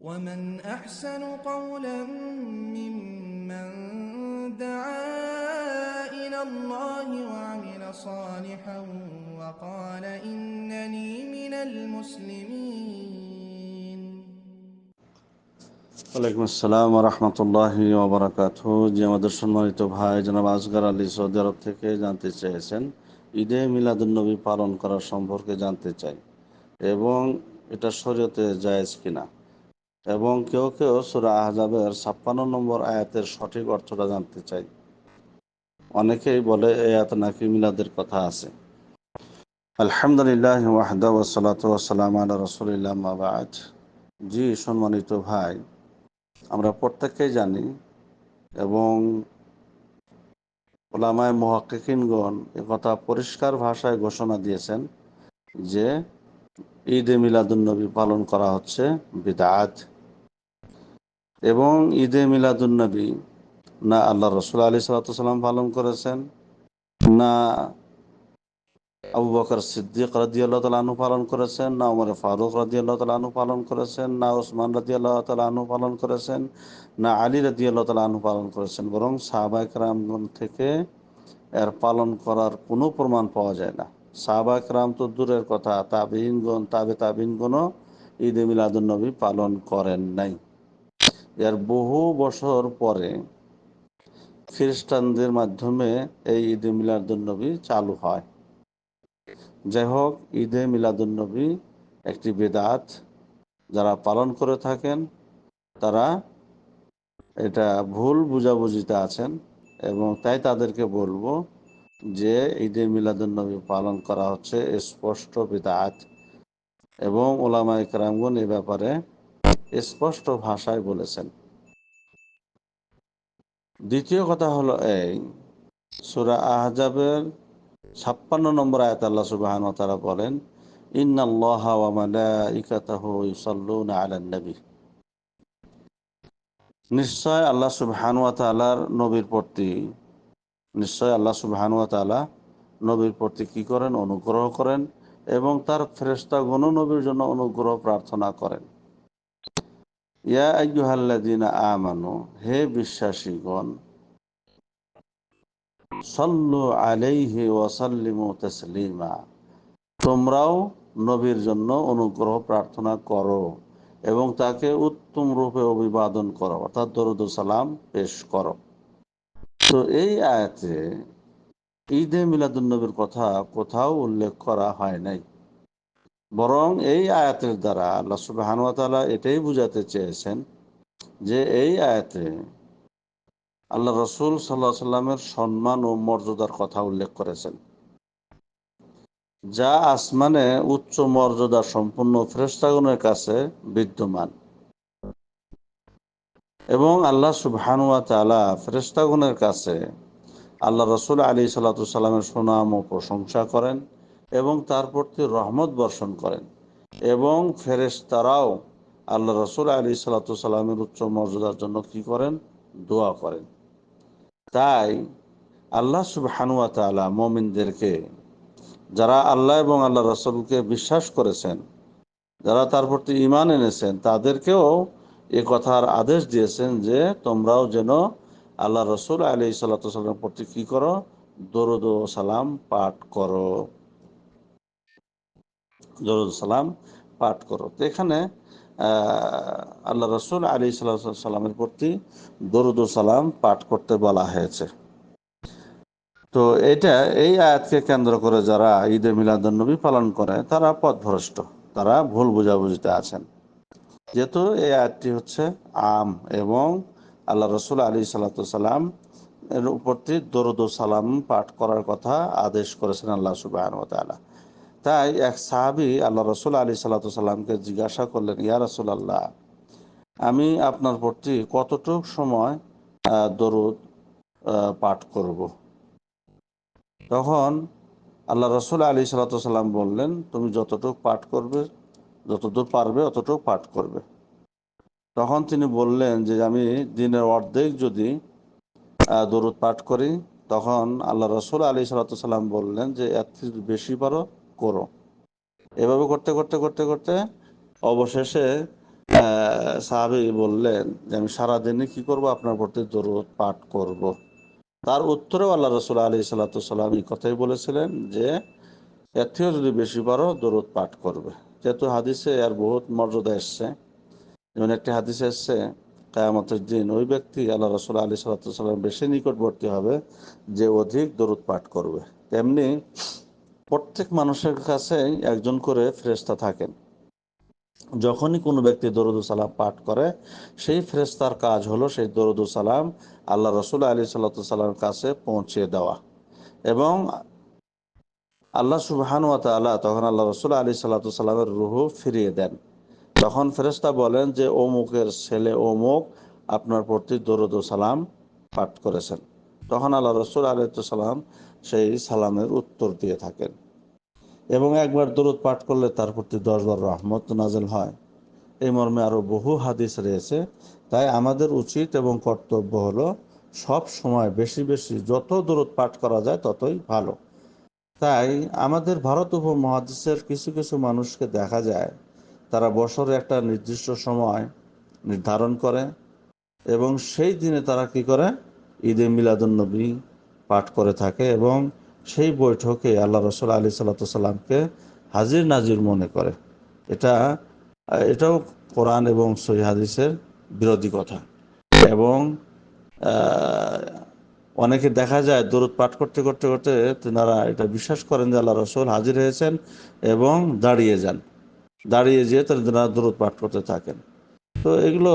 ومن أحسن قولا ممن دعا إلى الله وعمل صالحا وقال إنني من المسلمين ওয়ালাইকুম আসসালাম রহমতুল্লাহ ওবরাকাত যে আমাদের সম্মানিত ভাই জনাব আসগার আলী সৌদি আরব থেকে জানতে চেয়েছেন ঈদে মিলাদুন্নবী পালন করার সম্পর্কে জানতে চাই এবং এটা শরীয়তে জায়েজ কিনা এবং কেউ কেউ সুরা আহজাবের ছাপ্পান্ন নম্বর আয়াতের সঠিক অর্থটা জানতে চাই। অনেকেই বলে এই আয়াত নাকি মিলাদের কথা আছে। আলহামদুলিল্লাহ ওয়াহদা ওসালাত ওসালাম আলা রসুলিল্লাহ মাবাদ জি, সম্মানিত ভাই, আমরা প্রত্যেকেই জানি এবং ওলামায় মহাকিনগণ কথা পরিষ্কার ভাষায় ঘোষণা দিয়েছেন যে ঈদে মিলাদুন্নবী পালন করা হচ্ছে, বিদাত। এবং ঈদ ঈদে মিলাদুন্নবী না আল্লাহ রসুল আলী সাল্লাম পালন করেছেন, না আবু বকর সিদ্দিক রাজি আল্লাহ তালু পালন করেছেন, না উমর ফারুক রাজি আল্লাহ তালু পালন করেছেন, না ওসমান রাজি আল্লাহ তালু পালন করেছেন, না আলী রাজি আল্লাহ তালু পালন করেছেন। বরং সাহবাইক রামগণ থেকে এর পালন করার কোনো প্রমাণ পাওয়া যায় না। সাহবাইক রাম তো দূরের কথা তাবিনগণ তাবে তাবিনগণও ঈদ মিলাদুন্নবী পালন করেন নাই। এর বহু বছর পরে খ্রিস্টানদের মাধ্যমে এই ঈদ মিলাদুন্নবী চালু হয়। যাই হোক, ঈদে মিলাদুন্নবী একটি বেদাত যারা পালন করে থাকেন, তারা এটা ভুল বুঝাবুঝিতে আছেন এবং তাই তাদেরকে বলব যে ঈদে মিলাদুন্নবী পালন করা হচ্ছে স্পষ্ট বেদাত। এবং ওলামা ইকরামগুন এ ব্যাপারে স্পষ্ট ভাষায় বলেছেন। দ্বিতীয় কথা হলো এই, সুরা আহজাবের ছাপ্পান্ন নম্বর আয়াত আল্লাহ সুবাহান তারা বলেন নবী। নিশ্চয় আল্লাহ সুবহানু ওয়া তাআলার নবীর প্রতি নিশ্চয় আল্লাহ সুবহানু তাআলা নবীর প্রতি কি করেন? অনুগ্রহ করেন এবং তার ফেরেশতাগণ নবীর জন্য অনুগ্রহ প্রার্থনা করেন। ইয়া আমানু, হে বিশ্বাসীগণ, সল্লু আলাইহি ওয়াসাল্লিমু তাসলিমা, তোমরাও নবীর জন্য অনুগ্রহ প্রার্থনা করো এবং তাকে উত্তম রূপে অভিবাদন করো, অর্থাৎ দরুদ সালাম পেশ করো। তো এই আয়াতে ঈদে মিলাদুন্নবীর কথা কোথাও উল্লেখ করা হয় নাই। বরং এই আয়াতের দ্বারা আল্লাহ সুবাহানুয়া তাআলা এটাই বুঝাতে চেয়েছেন যে এই আয়াতে আল্লাহ রসুল সাল্লাহ সাল্লামের সম্মান ও মর্যাদার কথা উল্লেখ করেছেন। যা আসমানে উচ্চ মর্যাদা সম্পূর্ণ ফ্রেস্তাগণের কাছে বিদ্যমান। এবং আল্লাহ সুবহানুয়া তালা ফেরেস্তাগণের কাছে আল্লাহ রসুল আলী সাল্লামের সুনাম ও প্রশংসা করেন এবং তার প্রতি রহমত বর্ষণ করেন। এবং ফেরেস্তারাও আল্লাহ রসুল আলী সাল্লামের উচ্চ মর্যাদার জন্য কি করেন? দোয়া করেন। তাই আল্লাহ সুবহানুয়া তালা মমিনদেরকে, যারা আল্লাহ এবং আল্লাহ রসুলকে বিশ্বাস করেছেন, যারা তার প্রতি ইমান এনেছেন, তাদেরকেও এ কথার আদেশ দিয়েছেন যে তোমরাও যেন আল্লাহ রসুল আলী সাল্লামের প্রতি কি করো? দরুদ সালাম পাঠ করো। দরুদ সালাম পাঠ করো। তো এখানে আল্লাহ রসুল আলী সাল্লামের প্রতি দরুদ সালাম পাঠ করতে বলা হয়েছে। তো এটা, এই আয়াতকে কেন্দ্র করে যারা ঈদে মিলাদুন্নবী পালন করে, তারা পথভ্রষ্ট, তারা ভুল বুঝাবুঝিতে আছেন। যেহেতু এই আয়াতটি হচ্ছে আম এবং আল্লাহ রসুল আলী সাল্লাম এর উপরটি দরুদ সালাম পাঠ করার কথা আদেশ করেছেন আল্লাহ সুবাহ তাই এক সাহাবি আল্লাহ রসুল আলী সাল্লাতামকে জিজ্ঞাসা করলেন, ইয়া রসুল আল্লাহ আমি আপনার প্রতি কতটুক সময় দরুদ পাঠ করব। তখন আল্লাহ রসুল আলী সাল্লাম বললেন, তুমি যতটুক পাঠ করবে যতদূর পারবে, অতটুকু পাঠ করবে। তখন তিনি বললেন যে, আমি দিনের অর্ধেক যদি দরুদ পাঠ করি, তখন আল্লাহ রসুল আলী সাল্লাম বললেন যে, এর বেশি পারো, করো। এভাবে করতে করতে করতে করতে অবশেষে সাহাবি বললেন যে, আমি সারাদিনে কি করব? আপনার প্রতি দরুদ পাঠ করব। তার উত্তরেও আল্লাহ রসুল আলী সাল্লাতাম এই কথাই বলেছিলেন যে, এর থেকেও যদি বেশি পারো, দরুদ পাঠ করবে। যেহেতু হাদিসে আর বহুত মর্যাদা এসছে, যেমন একটি হাদিসে এসছে, কায়ামতের দিন ওই ব্যক্তি আল্লাহ রসুল আলী সাল্লাম বেশি নিকটবর্তী হবে, যে অধিক দরুদ পাঠ করবে। তেমনি প্রত্যেক মানুষের কাছে একজন করে ফ্রেস্তা থাকেন। যখনই কোনো ব্যক্তি দরুদ সালাম পাঠ করে, সেই ফ্রেস্তার কাজ হলো সেই দরুদ সালাম আল্লাহ রসুল আলী সাল্লামের কাছে পৌঁছে দেওয়া। এবং আল্লাহ সুবাহান তাল্লাহ তখন আল্লাহ রসুল আলী সাল্লামের রুহু ফিরিয়ে দেন। তখন ফেরেস্তা বলেন যে, অমুকের ছেলে অমুক আপনার প্রতি দরুদ সালাম পাঠ করেছেন। তখন আল্লাহ রসুল আলী সাল্লাম সেই সালামের উত্তর দিয়ে থাকেন এবং একবার দরুদ পাঠ করলে তার প্রতি দশবার রহমত নাজেল হয়। এই মর্মে আরও বহু হাদিস রয়েছে। তাই আমাদের উচিত এবং কর্তব্য হলো সব সময় বেশি বেশি যত দূরত পাঠ করা যায় ততই ভালো। তাই আমাদের ভারত উপমহাদেশের কিছু কিছু মানুষকে দেখা যায়, তারা বছরে একটা নির্দিষ্ট সময় নির্ধারণ করে এবং সেই দিনে তারা কি করে? ঈদে মিলাদুন্নবী পাঠ করে থাকে এবং সেই বৈঠকে আল্লাহ রসুল আলী সাল্লাতামকে হাজির নাজির মনে করে। এটা, এটাও কোরআন এবং সহি হাদিসের বিরোধী কথা। এবং অনেকে দেখা যায় দূরত পাঠ করতে করতে করতে তেনারা এটা বিশ্বাস করেন যে আল্লাহ রসুল হাজির হয়েছেন এবং দাঁড়িয়ে যান। দাঁড়িয়ে যেয়ে তেনারা দূরত পাঠ করতে থাকেন। তো এগুলো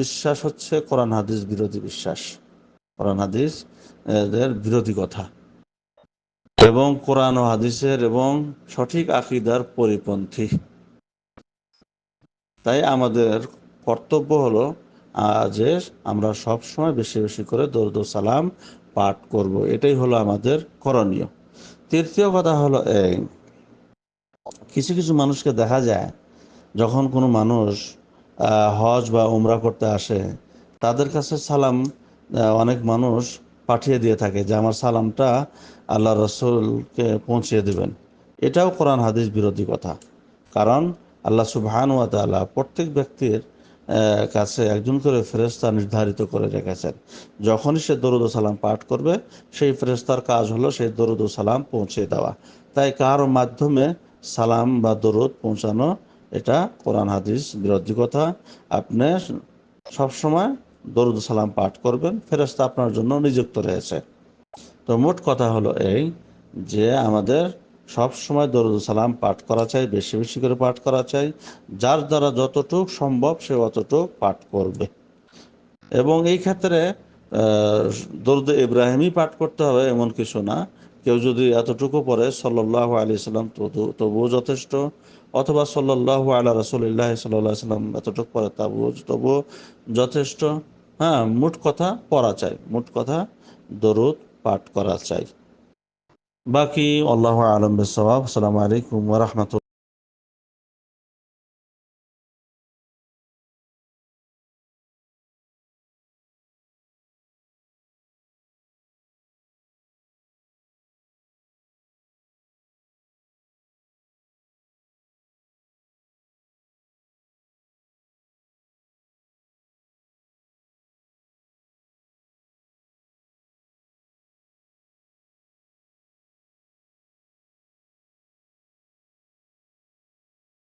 বিশ্বাস হচ্ছে কোরআন, হাদিস বিরোধী বিশ্বাস। কোরআন, হাদিস এদের বিরোধী কথা। এবং কোরআন ও হাদিসের এবং সঠিক আকিদার পরিপন্থী। তাই আমাদের কর্তব্য হলো যে আমরা সব সময় বেশি বেশি করে দরুদ সালাম পাঠ করব। এটাই হলো আমাদের করণীয়। তৃতীয় কথা হলো এই, কিছু কিছু মানুষকে দেখা যায়, যখন কোনো মানুষ হজ বা উমরা করতে আসে, তাদের কাছে সালাম অনেক মানুষ পাঠিয়ে দিয়ে থাকে যে, আমার সালামটা আল্লাহ রসুলকে পৌঁছিয়ে দেবেন। এটাও কোরআন হাদিস বিরোধী কথা। কারণ আল্লাহ সুবহান ওয়াতালা প্রত্যেক ব্যক্তির কাছে একজন করে ফেরেস্তা নির্ধারিত করে রেখেছেন। যখনই সে দরুদ সালাম পাঠ করবে, সেই ফেরেস্তার কাজ হলো সেই দরুদ সালাম পৌঁছে দেওয়া। তাই কার মাধ্যমে সালাম বা দরুদ পৌঁছানো, এটা কোরআন, হাদিস, বিরোধী কথা। আপনি সবসময় দরুদ সালাম পাঠ করবেন ফেরেস্তা আপনার জন্য নিযুক্ত রয়েছে। তো মোট কথা হলো এই যে আমাদের সব সময় দরুদ সালাম পাঠ করা চাই, বেশি বেশি করে পাঠ করা চাই। যার দ্বারা যতটুক সম্ভব সে অতটুক পাঠ করবে। এবং এই ক্ষেত্রে দরুদ ইব্রাহিমই পাঠ করতে হবে এমন কিছু না। কেউ যদি এতটুকু পরে সাল্লাহ আলি সাল্লাম তবুও যথেষ্ট। অথবা সাল্লাহ আল্লাহ রসুল্লাহ সাল্লাহ সাল্লাম এতটুকু পরে তবুও তবুও যথেষ্ট। হ্যাঁ মোট কথা পড়া চাই, মোট কথা দরুদ পাঠ করা চাই। باقي والله أعلم بالصواب. السلام عليكم ورحمة الله.